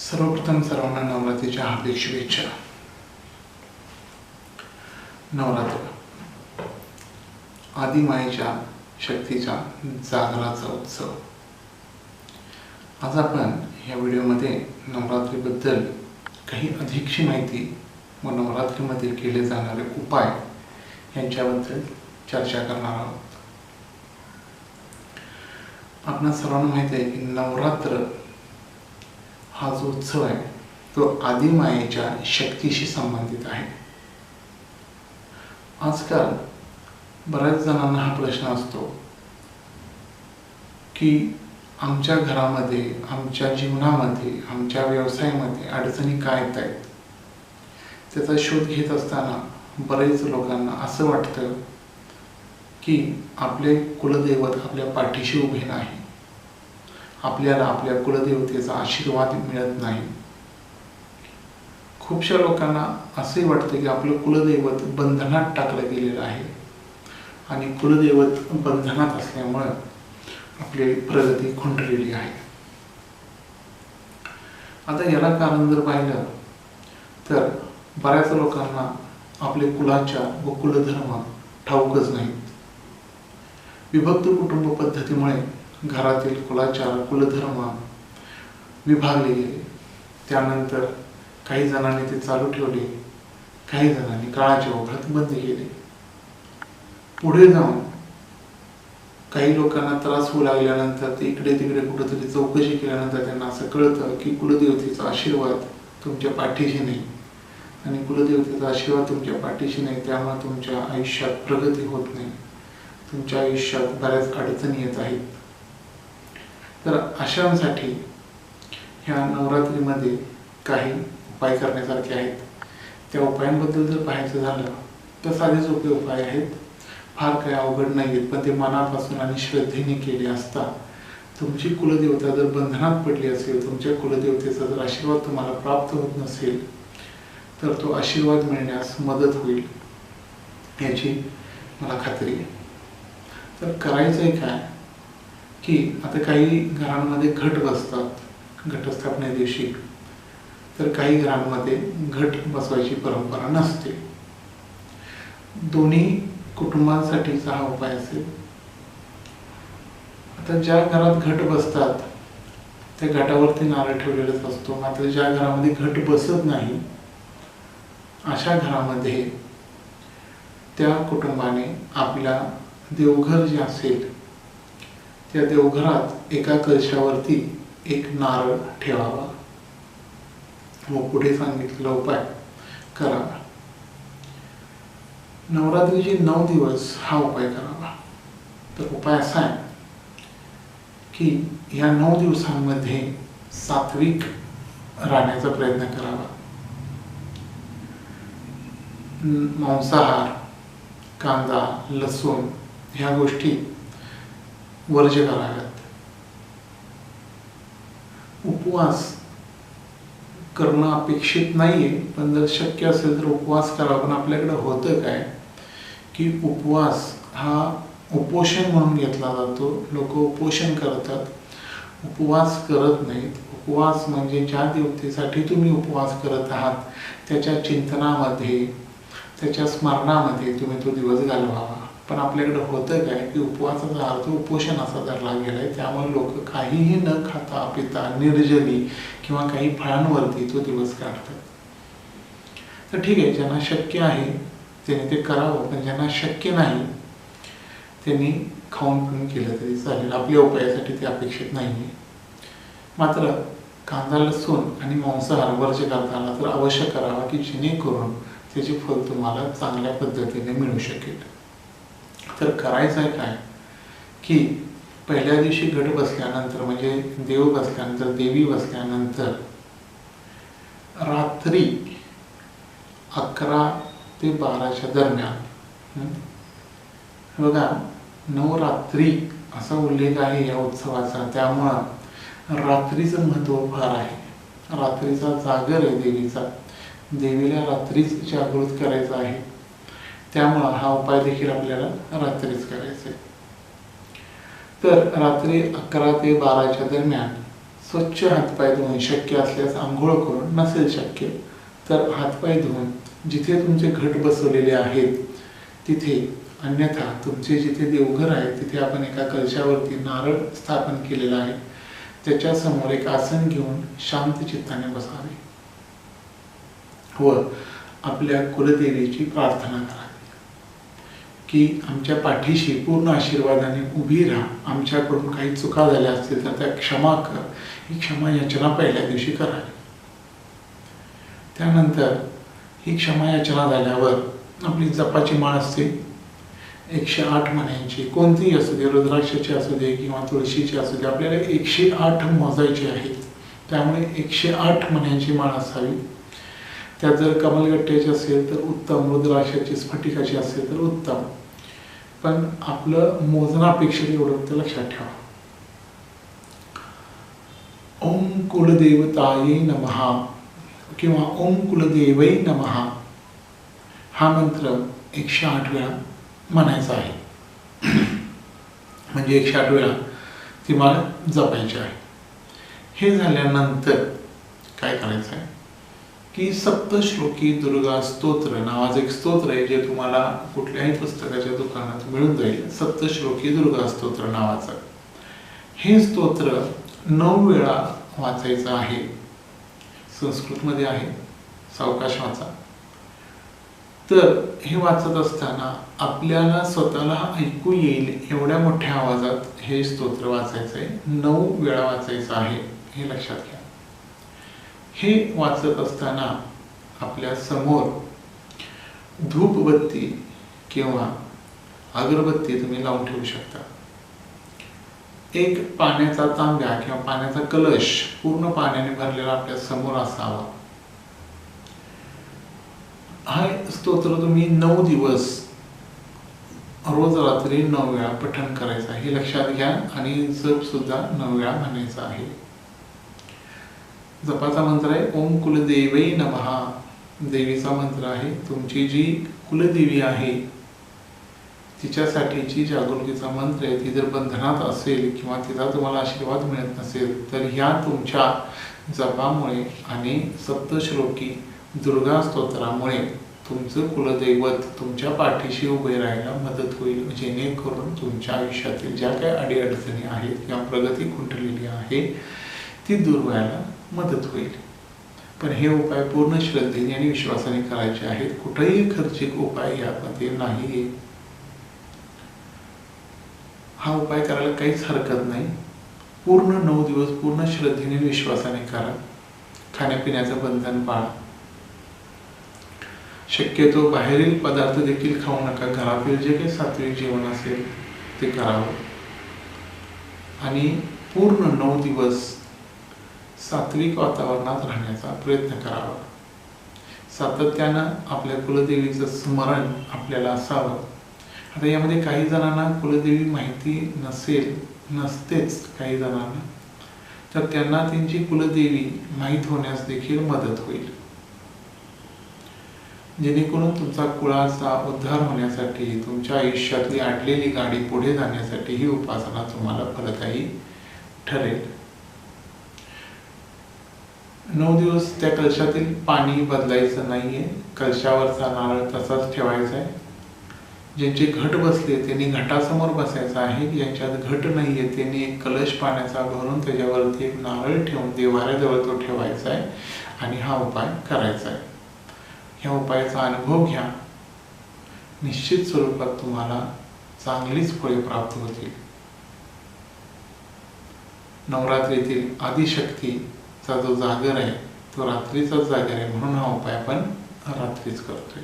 सर्वप्रथम सर्वांना नवरात्रीच्या हार्दिक शुभेच्छा. नवरात्र. आदिमायेच्या शक्तीचा जागराचा उत्सव. आज आपण या व्हिडिओमध्ये नवरात्रीबद्दल काही अधिकची माहिती व नवरात्रीमध्ये केले जाणारे उपाय यांच्याबद्दल चर्चा करणार आहोत. आपणा सर्वांना माहिती आहे की नवरात्र हा जो उत्सव आहे तो आदिमायेच्या शक्तीशी संबंधित आहे. आजकाल बऱ्याच जणांना हा प्रश्न असतो की आमच्या घरामध्ये आमच्या जीवनामध्ये आमच्या व्यवसायामध्ये अडचणी काय येत आहेत? त्याचा शोध घेत असताना बरेच लोकांना असं वाटतं की आपले कुलदैवत आपल्या पाठीशी उभे नाही आपल्याला आपल्या कुलदेवतेचा आशीर्वाद मिळत नाही. खूपशा लोकांना असे वाटते की आपलं कुलदैवत बंधनात टाकलं गेलेलं आहे. आणि कुलदैवत बंधनात असल्यामुळं आपली प्रगती खुंटलेली आहे. आता याला कारण जर पाहिलं तर बऱ्याच लोकांना आपले कुलाच्या व कुलधर्म ठाऊकच नाहीत. विभक्त कुटुंब पद्धतीमुळे घरातील कुलाचार कुलधर्म विभागले गेले. त्यानंतर काही जणांनी ते चालू ठेवले काही जणांनी काळाच्या ओघात बंद केले. पुढे जाऊन काही लोकांना त्रास होऊ लागल्यानंतर ते इकडे तिकडे कुठेतरी चौकशी केल्यानंतर त्यांना असं कळतं की कुलदेवतेचा आशीर्वाद तुमच्या पाठीशी नाही. आणि कुलदेवतेचा आशीर्वाद तुमच्या पाठीशी नाही त्यामुळे तुमच्या आयुष्यात प्रगती होत नाही. तुमच्या आयुष्यात बऱ्याच अडचणी येत आहेत. तर अशांसाठी ह्या नवरात्रीमध्ये काही उपाय करण्यासारखे आहेत. त्या उपायांबद्दल जर पाहायचं झालं तर साधे सोपे उपाय आहेत. फार काही अवघड नाही आहेत पण ते मनापासून आणि श्रद्धेने केले असता तुमची कुलदेवता जर बंधनात पडली असेल तुमच्या कुलदेवतेचा जर आशीर्वाद तुम्हाला प्राप्त होत नसेल तर तो आशीर्वाद मिळण्यास मदत होईल याची मला खात्री आहे. तर करायचं आहे काय? की आता काही घरांमध्ये घट बसतात घटस्थापने दिवशी. तर काही घरांमध्ये घट बसवायची परंपरा नसते. दोन्ही कुटुंबांसाठीचा हा उपाय असेल. आता ज्या घरात घट बसतात त्या घटावरती नारळ ठेवलेलाच असतो. मात्र ज्या घरामध्ये घट बसत नाही अशा घरामध्ये त्या कुटुंबाने आपल्या देवघर जे असेल त्या देवघरात एका कलशावरती एक नारळ ठेवावा. व पुढे सांगितलेला उपाय. करावा नवरात्रीचे नऊ दिवस हा उपाय करावा. तर उपाय असा आहे की या नऊ दिवसांमध्ये सात्विक राहण्याचा प्रयत्न करावा. मांसाहार कांदा लसूण ह्या गोष्टी वर्ज कराव्यात उपवास करणं अपेक्षित नाहीये पण जर शक्य असेल तर उपवास करावा पण आपल्याकडे होतं काय? की उपवास हा उपोषण म्हणून घेतला जातो. लोक उपोषण करतात. उपवास करत नाहीत. उपवास म्हणजे ज्या देवतेसाठी तुम्ही उपवास करत आहात त्याच्या चिंतनामध्ये त्याच्या स्मरणामध्ये तुम्ही तो दिवस घालवावा. पण आपल्याकडे होतं काय की उपवासाचा अर्थ उपोषण असा धरला गेलाय. त्यामुळे लोक काहीही न खाता पिता निर्जली किंवा काही फळांवरती तो दिवस काढतात. तर ठीक आहे ज्यांना शक्य आहे त्यांनी ते करावं पण ज्यांना शक्य नाही त्यांनी खाऊन पिऊन केलं तरी चालेल. आपल्या उपायासाठी ते अपेक्षित नाही आहे मात्र कांदा लसूण आणि मांसाहार वर्ज करताना तर अवश्य करावा की जेणेकरून त्याचे फल तुम्हाला चांगल्या पद्धतीने मिळू शकेल. तर करायचं आहे काय? की पहिल्या दिवशी घट बसल्यानंतर म्हणजे देव बसल्यानंतर देवी बसल्यानंतर रात्री अकरा ते बाराच्या दरम्यान बघा नवरात्री असा उल्लेख आहे या उत्सवाचा. त्यामुळं रात्रीचं महत्त्व फार आहे. रात्रीचा जागर आहे देवीचा. देवीला रात्रीच जागृत करायचं आहे. त्यामुळं हा उपाय देखील आपल्याला रात्रीच करायचा आहे. तर रात्री अकरा ते बाराच्या दरम्यान स्वच्छ हातपाय धुवून शक्य असल्यास आंघोळ करून नसेल शक्य तर हातपाय धुवून जिथे तुमचे घट बसवलेले आहेत तिथे अन्यथा तुमचे जिथे देवघर आहे तिथे आपण एका कलशावरती नारळ स्थापन केलेला आहे. त्याच्यासमोर एक आसन घेऊन शांत चित्ताने बसावे. व आपल्या कुलदेवीची प्रार्थना करावी की आमच्या पाठीशी पूर्ण आशीर्वादाने उभी राहा. आमच्याकडून काही चुका झाल्या असतील तर त्या क्षमा कर. ही क्षमा याचना पहिल्या दिवशी करावी. त्यानंतर ही क्षमा याचना झाल्यावर आपली जपाची माळ असते एकशे आठ म्हणायची कोणतीही असू दे रुद्राक्षाची असू दे किंवा तुळशीची असू दे आपल्याला एकशे आठ मोजायची आहेत. त्यामुळे एकशे आठ म्हणायची माळ असावी त्यात जर कमलगट्ट्याची असेल तर उत्तम रुद्राक्षाची स्फटिकाची असेल तर उत्तम. पण आपलं मोजनापेक्षा एवढं ते लक्षात ठेवा. ओम कुलदेवताये नमहा किंवा ओम कुलदेवै नमहा हा मंत्र एकशे आठ वेळा म्हणायचा आहे. म्हणजे एकशे आठ वेळा ती मला जपायची आहे. हे झाल्यानंतर काय करायचं आहे की सप्तश्लोकी दुर्गा स्तोत्र नावाचं एक स्तोत्र आहे जे तुम्हाला कुठल्याही पुस्तकाच्या दुकानात मिळून जाईल. सप्तश्लोकी दुर्गा स्तोत्र नावाचं. हे स्तोत्र नऊ वेळा वाचायचं आहे. संस्कृतमध्ये आहे. सावकाश वाचा. तर हे वाचत असताना आपल्याला स्वतःला ऐकू येईल एवढ्या मोठ्या आवाजात हे स्तोत्र वाचायचं आहे नऊ वेळा वाचायचं आहे. हे लक्षात घ्या. हे वाचत असताना आपल्यासमोर धूपबत्ती किंवा अगरबत्ती तुम्ही लावून ठेवू शकता. एक पाण्याचा तांब्या किंवा पाण्याचा कलश पूर्ण पाण्याने भरलेला आपल्यासमोर असावा. हा स्तोत्र तुम्ही नऊ दिवस रोज रात्री नऊ वेळा पठण करायचं आहे. हे लक्षात घ्या आणि जप सुद्धा नऊ वेळा म्हणायचा आहे. जपाचा मंत्र आहे ओम कुलदेवै नमहा देवीचा मंत्र आहे तुमची जी कुलदेवी आहे तिच्यासाठीची जागृतीचा मंत्र आहे ती जर बंधनात असेल किंवा तिचा तुम्हाला आशीर्वाद मिळत नसेल तर ह्या तुमच्या जपामुळे आणि सप्तश्लोकी दुर्गा स्तोत्रामुळे तुमचं कुलदैवत तुमच्या पाठीशी उभे राहायला मदत होईल जेणेकरून तुमच्या आयुष्यातील ज्या काही अडीअडचणी आहेत किंवा प्रगती खुंटलेली आहे ती दूर व्हायला मदत होईल. पण हे उपाय पूर्ण श्रद्धेने आणि विश्वासाने करायचे आहेत. कुठेही खर्चिक उपाय यामध्ये नाही हा उपाय करायला काहीच हरकत नाही. पूर्ण नऊ दिवस पूर्ण श्रद्धेने विश्वासाने करा. खाण्यापिण्याचं बंधन पाळा. शक्यतो बाहेरील पदार्थ देखील खाऊ नका. घरातील जे काही सात्विक जेवण असेल ते करावं. आणि पूर्ण नऊ दिवस सात्विक वातावरणात राहण्याचा प्रयत्न करावा. सातत्यानं आपल्या कुलदेवीचं स्मरण आपल्याला असावं. आता यामध्ये काही जणांना कुलदेवी माहिती नसेल नसतेच काही जणांना. तर त्यांना त्यांची कुलदेवी माहीत होण्यास देखील मदत होईल. जेणेकरून तुमचा कुळाचा उद्धार होण्यासाठी तुमच्या आयुष्यातली अडलेली गाडी पुढे जाण्यासाठी ही उपासना तुम्हाला फलदायी ठरेल. नऊ दिवस त्या कलशातील पाणी बदलायचं नाही आहे कलशावरचा नारळ तसाच ठेवायचा आहे. ज्यांचे घट बसले त्यांनी घटासमोर बसायचं आहे. ज्यांच्यात घट नाही आहे त्यांनी एक कलश पाण्याचा भरून त्याच्यावरती एक नारळ ठेवून देवाऱ्याजवळ तो ठेवायचा आहे आणि हा उपाय करायचा आहे. ह्या उपायाचा अनुभव घ्या. निश्चित स्वरूपात तुम्हाला चांगलीच फळे प्राप्त होतील. नवरात्रीतील आदिशक्ती चा जो जागर आहे तो रात्रीचाच जागर आहे म्हणून हा उपाय आपण रात्रीच करतोय.